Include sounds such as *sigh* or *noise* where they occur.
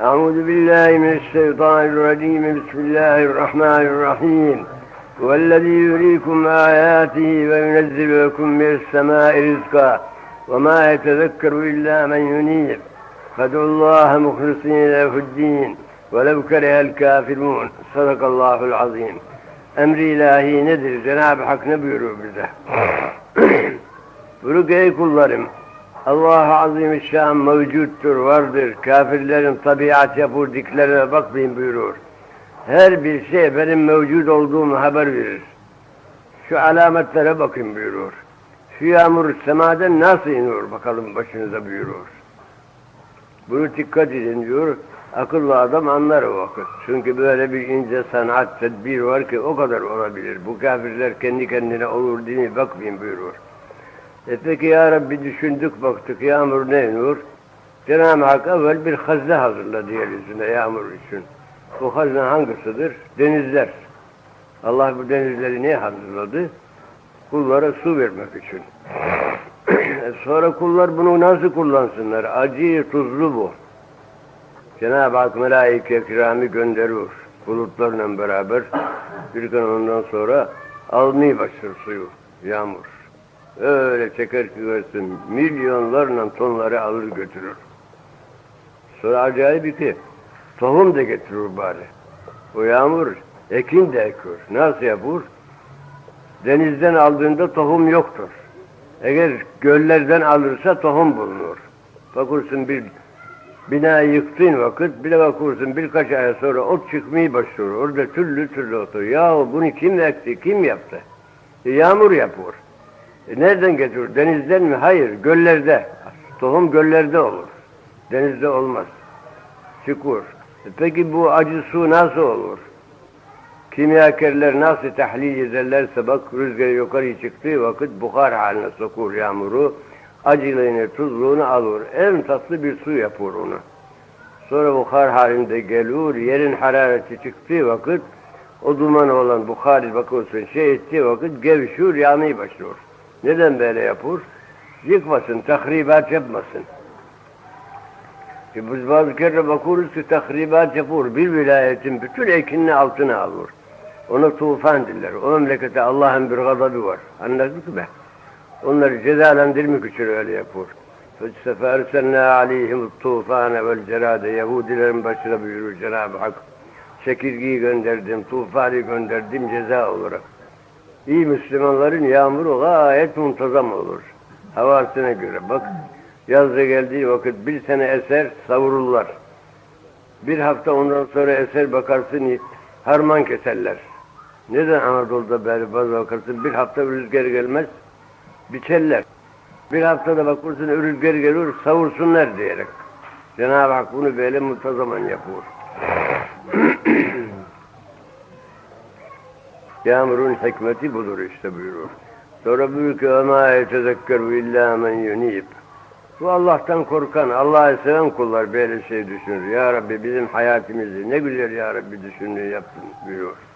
أعوذ بالله من الشيطان الرجيم. بسم الله الرحمن الرحيم. هو الذي يريكم آياته وينزل لكم من السماء رزقا وما يتذكر إلا من ينيب فادعوا الله مخلصين له الدين. ولو كره الكافرون. صدق الله العظيم. Emri ilahi nedir? Cenab-ı Hak ne buyuruyor bize? Allah-u Azimüşşan mevcuttur, vardır. Kafirlerin tabiat yapurdiklerine bakmayın buyurur. Her bir şey benim mevcut olduğumu haber verir. Şu alametlere bakın buyurur. Şu yağmur semaden nasıl iniyor bakalım başınıza buyurur. Bunu dikkat edin diyor. Akıllı adam anlar o vakit. Çünkü böyle bir ince sanat, tedbir var ki o kadar olabilir. Bu kafirler kendi kendine olur diye mi bakmayın buyurur. E peki ya Rabbi düşündük baktık yağmur ne iniyor? Cenab-ı Hak evvel bir hazne hazırladı yeryüzüne yağmur için. Bu hazne hangisidir? Denizler. Allah bu denizleri niye hazırladı? Kullara su vermek için. *clears throat* E Sonra kullar bunu nasıl kullansınlar? Acı, tuzlu bu. Cenab-ı Hak melaike kirami gönderiyor. Bulutlarla beraber. Bir gün ondan sonra almaya başlar suyu, yağmur. Öyle çeker ki milyonlarla tonları alır götürür. Sonra acayip ki, tohum da getirir bari. O yağmur ekin de ekiyor. Nasıl yapıyor? Denizden aldığında tohum yoktur. Eğer göllerden alırsa tohum bulunur. Bakırsın bir bina yıktığın vakit bir de bakırsın birkaç ay sonra ot çıkmaya başlıyor. Orada türlü türlü otur. Yahu bunu kim ekti, kim yaptı? E, yağmur yapıyor. E, nereden getiriyor? Denizden mi? Hayır, göllerde. Tohum göllerde olur. Denizde olmaz. Çıkıyor. E, peki bu acı su nasıl olur? Kimyakerler nasıl tahlil ederlerse bak rüzgar yukarı çıktığı vakit buhar haline sokur yağmuru. Acılığını, tuzluğunu alır. En tatlı bir su yapıyor onu. Sonra buhar halinde geliyor. Yerin harareti çıktığı vakit o duman olan buhar bakıyorsun şey ettiği vakit gevşiyor, yağmaya başlıyor. Neden böyle yapıyor? Yıkmasın, tahribat yapmasın. E biz bazı kere bakıyoruz ki tahribat yapıyor. Bir vilayetin bütün ekinini altına alıyor. Ona tufan diller. O memlekete Allah'ın bir gazabı var. Anladık mı? Onları cezalandırmak için öyle yapıyor. فَسَفَرْسَلْنَا عَلَيْهِمُ الطُّوفَانَ وَالْجَرَادَ Yahudilerin başına buyurur Cenab-ı Hak. Çekirgeyi gönderdim, tufanı gönderdim ceza olarak. İyi Müslümanların yağmuru gayet muntazam olur. Havasına göre. Bak yazda geldiği vakit bir sene eser savururlar. Bir hafta ondan sonra eser bakarsın harman keserler. Neden Anadolu'da böyle bazı bakarsın bir hafta rüzgar gelmez biçerler. Bir haftada bakırsın rüzgar gelir savursunlar diyerek. Cenab-ı Hak bunu böyle muntazaman yapıyor. *clears throat* Yağmurun hikmeti budur işte buyurur. Sonra büyük öma yetezekkür illa men yunib. Bu Allah'tan korkan, Allah'ı seven kullar böyle şey düşünür. Ya Rabbi bizim hayatımızı ne güzel Ya Rabbi düşündü yaptın buyurur.